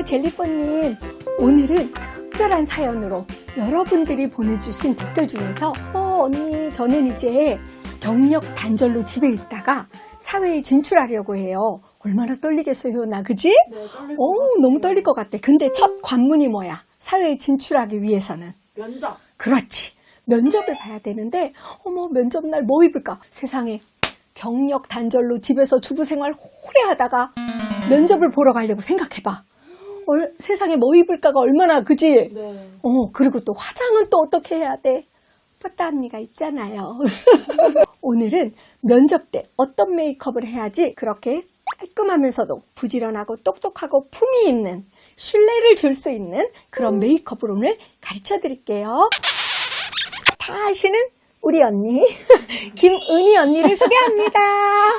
안녕하세요, 젤리뽀님. 오늘은 특별한 사연으로 여러분들이 보내주신 댓글 중에서, 어, 언니, 저는 이제 경력 단절로 집에 있다가 사회에 진출하려고 해요. 얼마나 떨리겠어요, 나, 그지? 네, 오. 너무 떨릴 것 같아. 근데 첫 관문이 뭐야? 사회에 진출하기 위해서는. 면접. 그렇지. 면접을 봐야 되는데, 어머, 면접 날 뭐 입을까? 세상에. 경력 단절로 집에서 주부 생활 오래 하다가 면접을 보러 가려고 생각해봐. 얼- 세상에 뭐 입을까가 얼마나 그지? 네. 어, 그리고 또 화장은 또 어떻게 해야 돼? 뽀따 언니가 있잖아요. 오늘은 면접 때 어떤 메이크업을 해야지 그렇게 깔끔하면서도 부지런하고 똑똑하고 품위 있는 신뢰를 줄 수 있는 그런 메이크업을 오늘 가르쳐 드릴게요. 다 아시는 우리 언니, 김은희 언니를 소개합니다.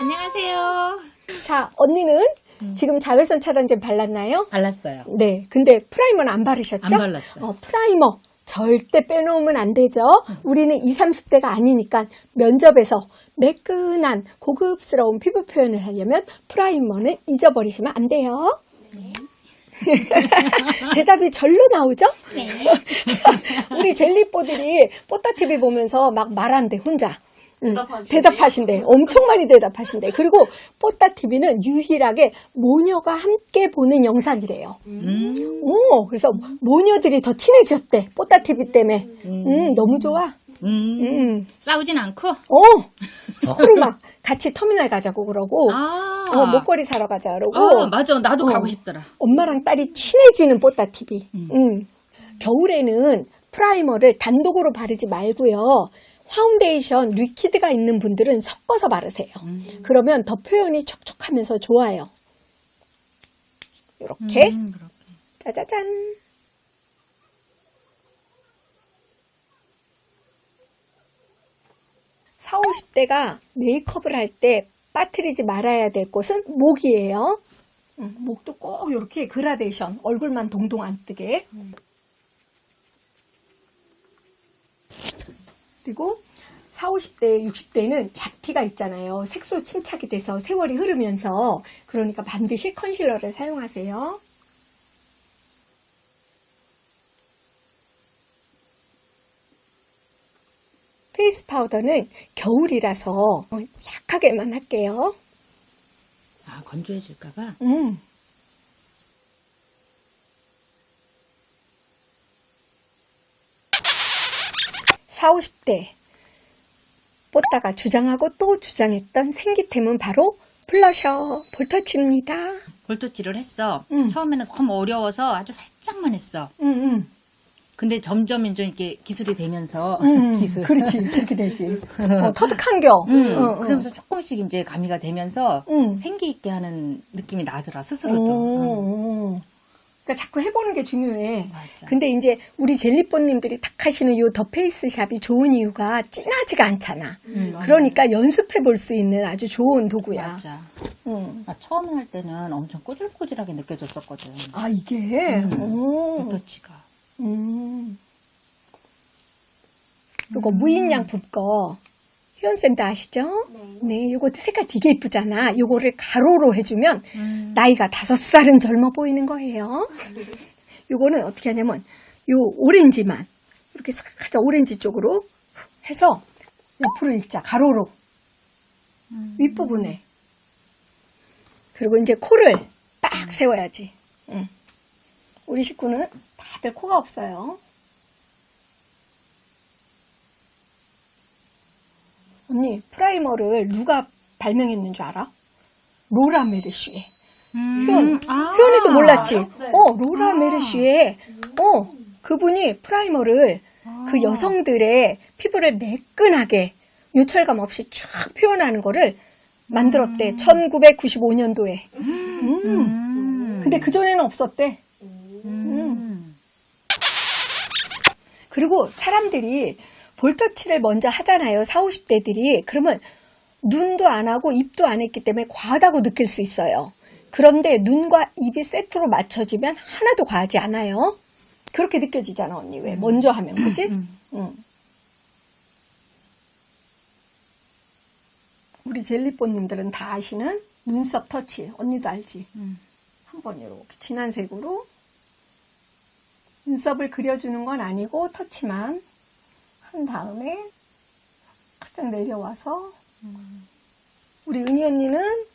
안녕하세요. 자, 언니는 지금 자외선 차단제 발랐나요? 발랐어요. 네. 근데 프라이머는 안 바르셨죠? 안 발랐어요. 어, 프라이머 절대 빼놓으면 안 되죠. 우리는 20, 30대가 아니니까 면접에서 매끈한 고급스러운 피부 표현을 하려면 프라이머는 잊어버리시면 안 돼요. 대답이 절로 나오죠? 네. 우리 젤리뽀들이 뽀따TV 보면서 막 말한대, 혼자. 대답하신대. 엄청 많이 대답하신대. 그리고 뽀따TV는 유일하게 모녀가 함께 보는 영상이래요. 음. 오, 그래서 모녀들이 더 친해졌대. 뽀따TV 때문에. 음, 너무 좋아. 음. 음, 싸우진 않고. 어, 서로 막 같이 터미널 가자고 그러고, 아. 어, 목걸이 사러 가자 그러고, 어, 맞아. 나도 어. 가고 싶더라. 엄마랑 딸이 친해지는 뽀따TV. 음. 겨울에는 프라이머를 단독으로 바르지 말고요. 파운데이션, 리퀴드가 있는 분들은 섞어서 바르세요. 그러면 더 표현이 촉촉하면서 좋아요. 이렇게. 음. 짜자잔. 사, 50대가 메이크업을 할 때 빠뜨리지 말아야 될 곳은 목이에요. 음, 목도 꼭 이렇게 그라데이션, 얼굴만 동동 안 뜨게. 그리고 4, 50대, 60대는 잡티가 있잖아요. 색소 침착이 돼서 세월이 흐르면서 그러니까 반드시 컨실러를 사용하세요. 페이스 파우더는 겨울이라서 어, 약하게만 할게요. 아, 건조해질까봐. 음. 사, 50대 뽀따가 주장하고 또 주장했던 생기템은 바로 블러셔, 볼터치입니다. 볼터치를 했어. 음. 처음에는 너무 어려워서 아주 살짝만 했어. 음, 음. 근데 점점 이제 이렇게 기술이 되면서 음, 기술. 그렇지, 그렇게 되지. 어, 터득한 겨. 음, 어, 어. 그러면서 조금씩 이제 가미가 되면서 음. 생기 있게 하는 느낌이 나더라 스스로도. 음. 오, 그러니까 자꾸 해보는 게 중요해. 맞아. 근데 이제 우리 젤리뽀님들이 탁 하시는 요 더 페이스 샵이 좋은 이유가 진하지가 않잖아. 음, 그러니까 연습해 볼 수 있는 아주 좋은 도구야. 맞아. 응. 나 처음 할 때는 엄청 꼬질꼬질하게 느껴졌었거든. 아 이게. 음. 오. 볼터치가. 음. 요거 무인 양품 거. 희원쌤도 아시죠? 네. 요거 색깔 되게 이쁘잖아. 요거를 가로로 해주면 음. 나이가 다섯 살은 젊어 보이는 거예요. 요거는 어떻게 하냐면 요 오렌지만 이렇게 살짝 오렌지 쪽으로 해서 옆으로 일자 가로로 윗부분에 그리고 이제 코를 딱 세워야지. 응. 우리 식구는 다들 코가 없어요. 언니 프라이머를 누가 발명했는 줄 알아? 로라 메르슈에. 음. 효연, 아. 효연이도 몰랐지? 네. 어, 로라 아. 메르슈에, 어, 그분이 프라이머를 그 여성들의 피부를 매끈하게 요철감 없이 쫙 표현하는 거를 만들었대. 1995년도에. 음. 음. 근데 그 전에는 없었대. 음. 그리고 사람들이 볼터치를 먼저 하잖아요. 40, 50대들이. 그러면 눈도 안 하고 입도 안 했기 때문에 과하다고 느낄 수 있어요. 그런데 눈과 입이 세트로 맞춰지면 하나도 과하지 않아요. 그렇게 느껴지잖아, 언니. 왜? 먼저 하면, 그지? 음. 응. 우리 젤리뽀님들은 다 아시는 눈썹 터치. 언니도 알지? 음. 한번 한번 이렇게 진한 색으로 눈썹을 그려주는 건 아니고 터치만 한 다음에 살짝 내려와서 우리 은희 언니는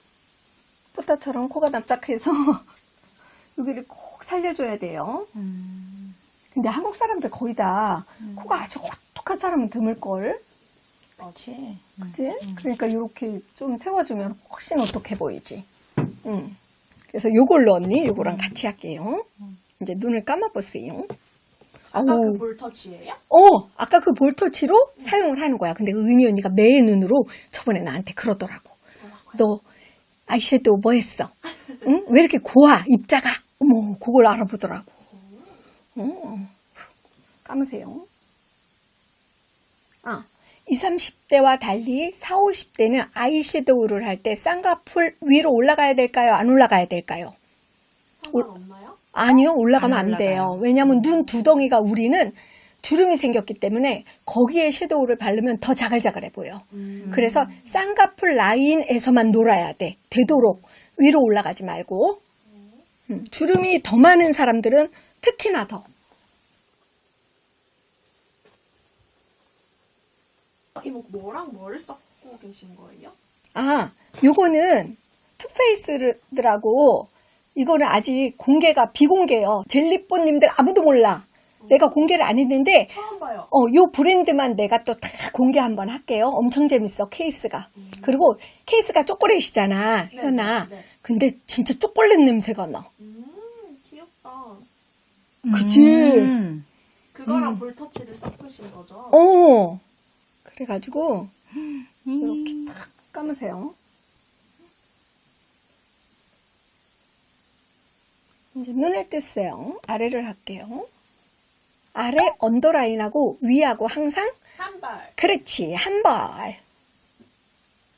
포타처럼 코가 납작해서 여기를 꼭 살려줘야 돼요. 음. 근데 한국 사람들 거의 다 음. 코가 아주 혹독한 사람은 드물걸. 그렇지. 그지? 그러니까 이렇게 좀 세워주면 훨씬 어떡해 보이지. 응. 그래서 요걸로 언니, 요거랑 같이 할게요. 이제 눈을 감아보세요. 아까 아우. 그 볼터치예요? 어, 아까 그 볼터치로 사용을 하는 거야. 근데 은희 언니가 매의 눈으로 저번에 나한테 그러더라고. 너 아이섀도우 뭐 했어? 응? 왜 이렇게 고와? 입자가? 어머, 그걸 알아보더라고. 어. 감으세요. 아, 20, 30대와 달리 4, 50대는 아이섀도우를 할 때 쌍꺼풀 위로 올라가야 될까요? 안 올라가야 될까요? 상관없나요? 아니요, 올라가면 안 안, 돼요. 왜냐하면 눈 두덩이가 우리는 주름이 생겼기 때문에 거기에 섀도우를 바르면 더 자글자글해 보여. 음. 그래서 쌍꺼풀 라인에서만 놀아야 돼. 되도록 위로 올라가지 말고. 음, 주름이 더 많은 사람들은 특히나 더. 이거 뭐랑 뭐를 섞고 계신 거예요? 아, 요거는 투페이스라고 이거는 아직 공개가 비공개요. 젤리뽀님들 아무도 몰라. 내가 공개를 안 했는데 처음 봐요. 어, 요 브랜드만 내가 또 다 공개 한번 할게요. 엄청 재밌어, 케이스가. 그리고 케이스가 초콜릿이잖아, 네, 현아. 네, 네. 근데 진짜 초콜릿 냄새가 나. 음, 귀엽다. 그치? 음. 그거랑 음. 볼터치를 섞으신 거죠? 어. 그래가지고, 음. 이렇게 탁 감으세요. 이제 눈을 뜰게요. 아래를 할게요. 아래 언더라인하고 위하고 항상 한 발. 그렇지, 한 벌.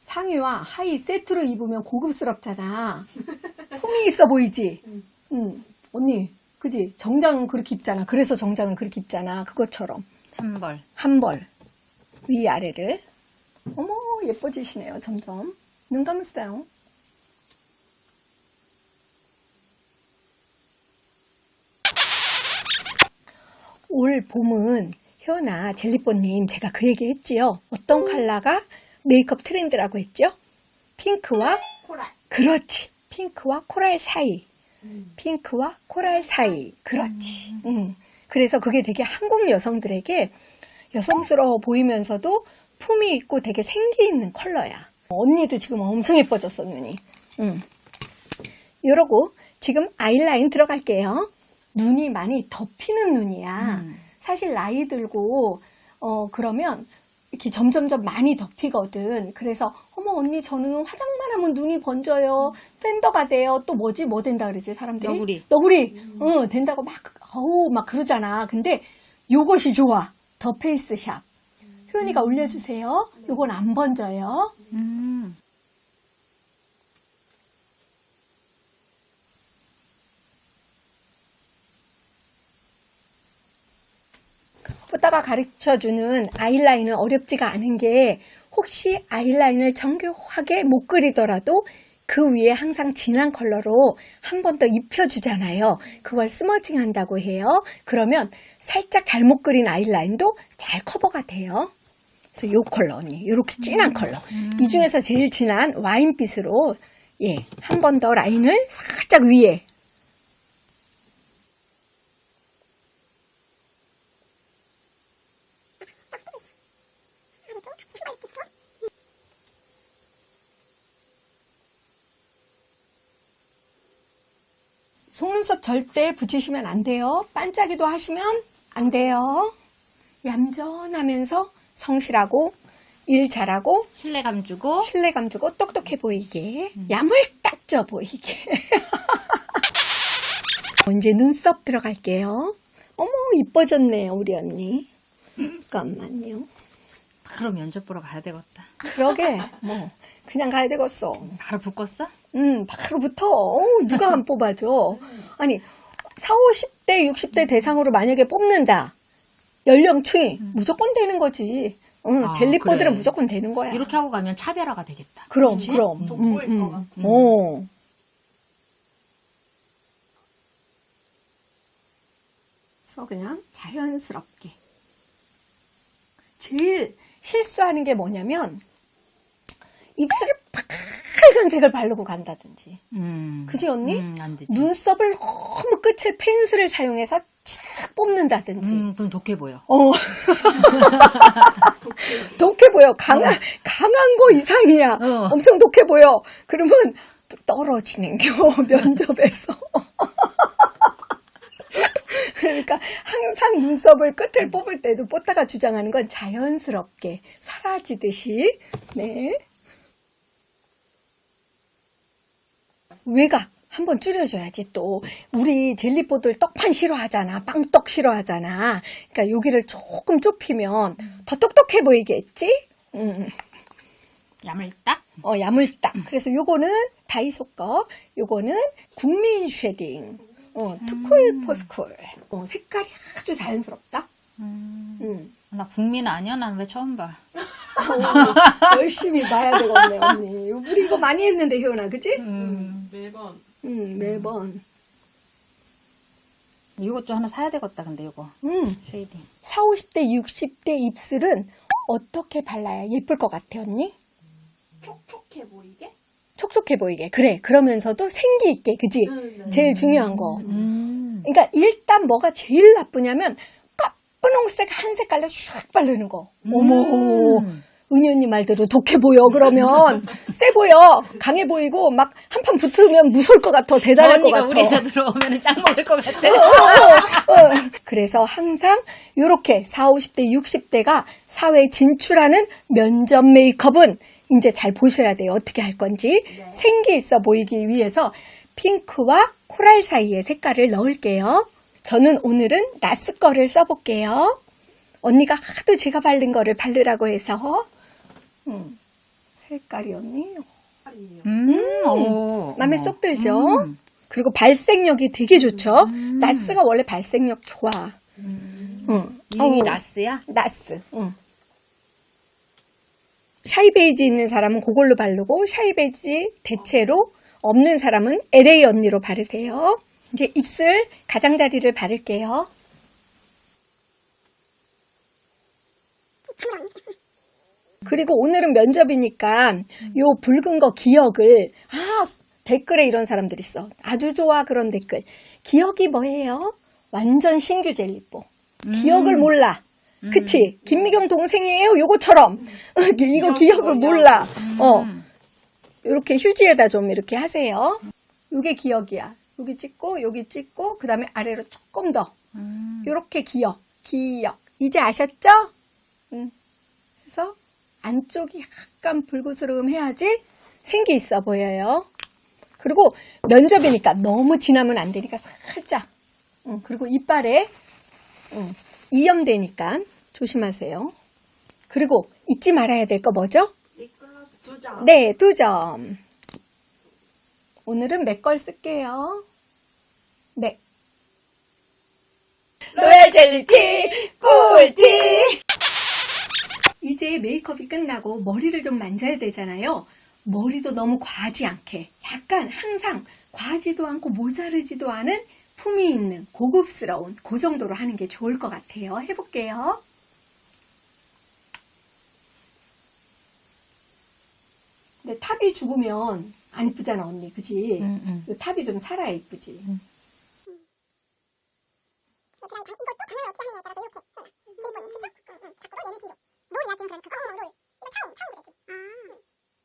상의와 하의 세트로 입으면 고급스럽잖아. 품이 있어 보이지? 음. 응. 언니, 그지? 정장은 그렇게 입잖아. 그래서 정장은 그렇게 입잖아. 그것처럼. 한 벌. 한 벌. 위아래를. 어머, 예뻐지시네요, 점점. 눈 감으세요. 올 봄은 효나 젤리뽀님 제가 그 얘기 했지요. 어떤 컬러가 메이크업 트렌드라고 했죠? 핑크와 코랄. 그렇지. 핑크와 코랄 사이. 음. 핑크와 코랄 사이. 그렇지. 음. 그래서 그게 되게 한국 여성들에게 여성스러워 보이면서도 품이 있고 되게 생기 있는 컬러야. 언니도 지금 엄청 예뻐졌어, 눈이. 음. 이러고 지금 아이라인 들어갈게요. 눈이 많이 덮이는 눈이야. 음. 사실 나이 들고 어 그러면 이렇게 점점점 많이 덮이거든. 그래서 어머 언니 저는 화장만 하면 눈이 번져요. 팬더가 돼요. 또 뭐지 뭐 된다 그러지 사람들이? 너구리. 너구리. 응 된다고 막 어우 막 그러잖아. 근데 요것이 좋아. 더 페이스 샵. 효연이가 올려주세요. 요건 안 번져요. 음. 오빠가 가르쳐주는 아이라인은 어렵지가 않은 게 혹시 아이라인을 정교하게 못 그리더라도 그 위에 항상 진한 컬러로 한 번 더 입혀주잖아요. 그걸 스머징 한다고 해요. 그러면 살짝 잘못 그린 아이라인도 잘 커버가 돼요. 그래서 요 컬러 언니, 이렇게 진한 컬러. 이 중에서 제일 진한 와인빛으로 예, 한 번 더 라인을 살짝 위에 속눈썹 절대 붙이시면 안 돼요. 반짝이도 하시면 안 돼요. 얌전하면서 성실하고 일 잘하고 신뢰감 주고. 신뢰감 주고 똑똑해 보이게 야물딱져 보이게 어, 이제 눈썹 들어갈게요. 어머 이뻐졌네요 우리 언니. 잠깐만요. 바로 면접 보러 가야 되겠다. 그러게 뭐 그냥 가야 되겠어. 바로 붙겠어? 음, 바로부터, 어 누가 안 뽑아줘. 아니, 40, 50대, 60대 대상으로 만약에 뽑는다. 연령층이 음. 무조건 되는 거지. 음, 아, 젤리버들은 그래. 무조건 되는 거야. 이렇게 하고 가면 차별화가 되겠다. 그럼, 그치? 그럼. 돋보일 음, 음. 어. 그래서 그냥 자연스럽게. 제일 실수하는 게 뭐냐면, 입술을 빨간색을 바르고 간다든지 음. 그지, 언니? 음, 안 되지. 눈썹을 너무 끝을 펜슬을 사용해서 착 뽑는다든지 음, 그럼 독해 보여. 어. 독해 보여. 강한, 강한 거 이상이야. 어. 엄청 독해 보여. 그러면 떨어지는 겨, 면접에서. 그러니까 항상 눈썹을 끝을 뽑을 때도 뽀따가 주장하는 건 자연스럽게 사라지듯이, 네. 외곽 한번 줄여줘야지 또. 우리 젤리뽀들 떡판 싫어하잖아. 빵떡 싫어하잖아. 그러니까 여기를 조금 좁히면 더 똑똑해 보이겠지? 음. 야물딱? 어 야물딱 그래서 요거는 다이소 거 요거는 국민 쉐딩. 어 투쿨 포스쿨. 어, 색깔이 아주 자연스럽다. 음. 음. 나 국민 아니야? 난 왜 처음 봐? 어, 열심히 봐야 되겠네 언니. 우리 이거 많이 했는데 효연아. 그지 음. 매번 음 매번 이것도 하나 사야 되겠다, 근데 이거. 음 쉐이딩. 4, 50대, 60대 입술은 어떻게 발라야 예쁠 것 같아, 언니? 촉촉해 보이게? 촉촉해 보이게. 그래. 그러면서도 생기 있게, 그지? 응, 네. 제일 중요한 거. 음. 그러니까 일단 뭐가 제일 나쁘냐면 까분홍색 한 색깔로 슉 바르는 거. 어머. 음. 은희 언니 말대로 독해 보여, 그러면. 세 보여. 강해 보이고, 막 한판 붙으면 무서울 것 같아. 대단할 것 언니가 같아. 우리 집 들어오면 짱 먹을 것 같아. 어. 그래서 항상 이렇게 4, 50대, 60대가 사회에 진출하는 면접 메이크업은 이제 잘 보셔야 돼요. 어떻게 할 건지. 생기 있어 보이기 위해서 핑크와 코랄 사이에 색깔을 넣을게요. 저는 오늘은 나스 거를 써볼게요. 언니가 하도 제가 바른 거를 바르라고 해서 음, 색깔이 언니. 음, 오. 마음에 어머. 쏙 들죠? 음. 그리고 발색력이 되게 좋죠? 나스가 원래 발색력 좋아. 응. 이름이 어우, 나스야? 나스. 응. 샤이 베이지 있는 사람은 그걸로 바르고 샤이 베이지 대체로 없는 사람은 LA 언니로 바르세요. 이제 입술 가장자리를 바를게요. 그리고 오늘은 면접이니까 요 붉은 거 기억을 아 댓글에 이런 사람들 있어. 아주 좋아 그런 댓글. 기억이 뭐예요? 완전 신규 젤리뽀 기억을 몰라. 그치? 김미경 동생이에요 요거처럼. 이거 기억을 몰라. 어. 음. 이렇게 휴지에다 좀 이렇게 하세요. 요게 기억이야. 여기 찍고 여기 찍고 그 다음에 아래로 조금 더. 음. 요렇게 기억, 기억. 이제 아셨죠? 음. 그래서 안쪽이 약간 불구스러움 해야지 생기 있어 보여요. 그리고 면접이니까 너무 진하면 안 되니까 살짝. 음, 그리고 이빨에 음, 이염되니까 조심하세요. 그리고 잊지 말아야 될 거 뭐죠? 두 장. 네, 두 점. 오늘은 맥걸 쓸게요. 네. 로얄 젤리티 꿀팁! 이제 메이크업이 끝나고 머리를 좀 만져야 되잖아요. 머리도 너무 과하지 않게 약간 항상 과하지도 않고 모자르지도 않은 품이 있는 고급스러운 그 정도로 하는 게 좋을 것 같아요. 해볼게요. 근데 탑이 죽으면 안 이쁘잖아 언니 그지? 음, 음. 요 탑이 좀 살아야 이쁘지. 이것도 방향을 어떻게 하느냐에 따라서 이렇게 실리콘이 그쵸? 응, 응. 자꾸로 얘는 뒤로 롤이야 지금 그러니까 어, 롤 이거 처음 처음 그랬지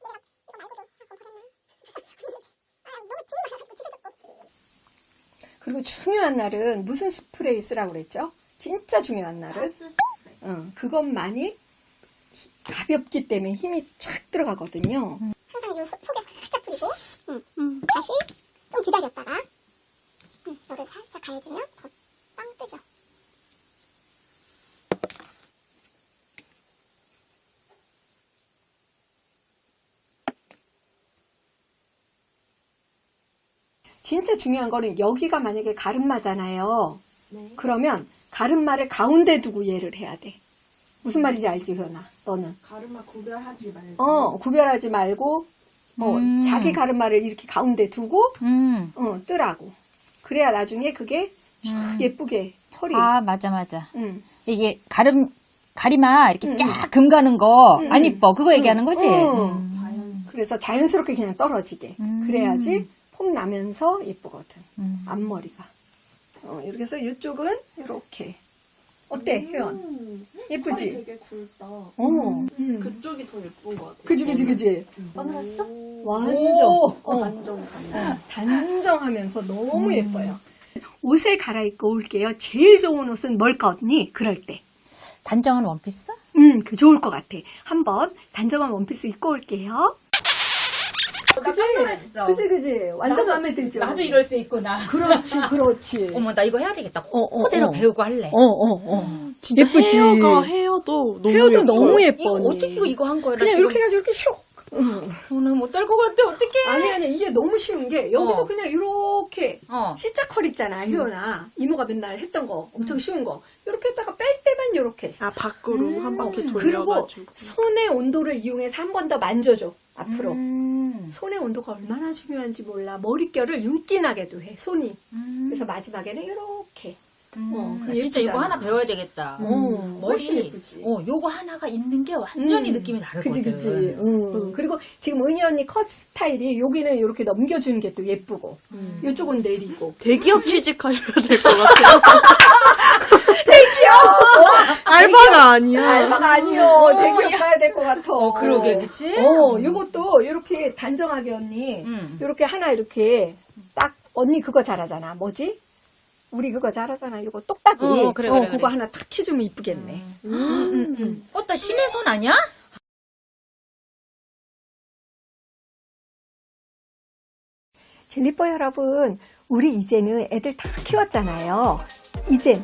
아 이거 말고도 아 너무 그리고 중요한 날은 무슨 스프레이 쓰라고 그랬죠? 진짜 중요한 날은. 응, 그것만이 히- 가볍기 때문에 힘이 촥 들어가거든요. 항상 요 소, 속에 살짝 뿌리고 응, 응. 다시 좀 기다렸다가 응, 요를 살짝 가해주면 더 빵 뜨죠 진짜 중요한 거는 여기가 만약에 가름마잖아요. 네. 그러면 가름마를 가운데 두고 얘를 해야 돼. 무슨 말인지 알지, 효연아? 너는. 가르마 구별하지 말고. 어, 구별하지 말고, 어, 음. 자기 가름마를 이렇게 가운데 두고, 음. 어, 뜨라고. 그래야 나중에 그게 음. 예쁘게 허리. 아, 맞아, 맞아. 음. 이게 가름, 가리마 이렇게 음, 쫙 금가는 거 음, 안 음. 이뻐. 그거 얘기하는 거지? 음. 음. 그래서 자연스럽게 그냥 떨어지게. 음. 그래야지 폼 나면서 예쁘거든. 음. 앞머리가. 어, 이렇게 해서 이쪽은 이렇게. 어때, 효연? 음. 예쁘지? 되게 굵다. 어. 음. 그쪽이 더 예쁜 것 같아. 그지, 그지, 그지. 빠졌어? 완전. 오. 어. 완전 반전. 단정하면서 너무 음. 예뻐요. 옷을 갈아입고 올게요. 제일 좋은 옷은 뭘까, 언니? 그럴 때. 단정한 원피스? 음, 그 좋을 것 같아. 한번 단정한 원피스 입고 올게요. 그지? 그지, 그지. 완전 나도- 마음에 들죠? 나도 이럴 수 있구나. 그렇지, 그렇지. 어머, 나 이거 해야 되겠다. 어, 어, 코대로 어. 배우고 할래. 어, 어, 어. 진짜 예쁘지? 헤어가 헤어도 너무 헤어도 예뻐요. 너무 예뻐. 이거 언니. 어떻게 이거, 이거 한 거야? 나 그냥 지금 이렇게 해가지고 이렇게 슉. 응. 오늘 못될 것 같아. 어떡해. 아니, 아니, 이게 너무 쉬운 게, 여기서 어. 그냥 이렇게, 어. 시자컬 있잖아, 효연아. 이모가 맨날 했던 거. 엄청 쉬운 거. 이렇게 했다가 뺄 때만 이렇게 했어. 아 밖으로 음. 한 바퀴 그리고 돌려가지고. 손의 온도를 이용해서 한 번 더 만져줘. 앞으로. 음. 손의 온도가 얼마나 중요한지 몰라. 머릿결을 윤기나게도 해, 손이. 음. 그래서 마지막에는 이렇게. 음. 어, 진짜 이거 예쁘잖아. 하나 배워야 되겠다. 어, 훨씬 머리, 예쁘지. 어, 요거 하나가 있는 게 완전히 음. 느낌이 다르거든. 그지, 그지. 응. 그리고 지금 은희 언니 컷 스타일이 여기는 이렇게 넘겨주는 게 또 예쁘고, 음. 이쪽은 내리고. 대기업 취직하셔야 될 것 같아요. 알바가 아니야. 알바가 아니요. 어, 대기업 야. 가야 될 것 같아. 어, 그러게, 그치? 어, 요것도 이렇게 단정하게 언니. 음. 이렇게 하나 이렇게 딱 언니 그거 잘하잖아. 뭐지? 우리 그거 잘하잖아. 이거 똑딱이. 어, 그래, 그래, 그거 그래. 하나 탁 해주면 이쁘겠네. 음. 음, 음. 어, 나 신의 손 아니야? 젤리뽀 여러분, 우리 이제는 애들 다 키웠잖아요. 이젠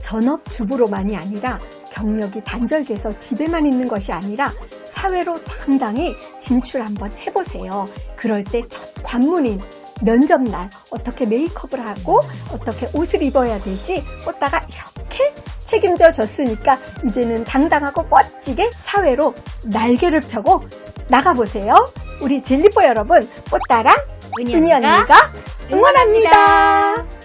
전업주부로 만이 아니라 경력이 단절돼서 집에만 있는 것이 아니라 사회로 당당히 진출 한번 해보세요. 그럴 때 첫 관문인 면접날 어떻게 메이크업을 하고 어떻게 옷을 입어야 될지 뽀따가 이렇게 책임져 줬으니까 이제는 당당하고 멋지게 사회로 날개를 펴고 나가보세요. 우리 젤리뽀 여러분, 뽀따랑 은희 언니가 응원합니다.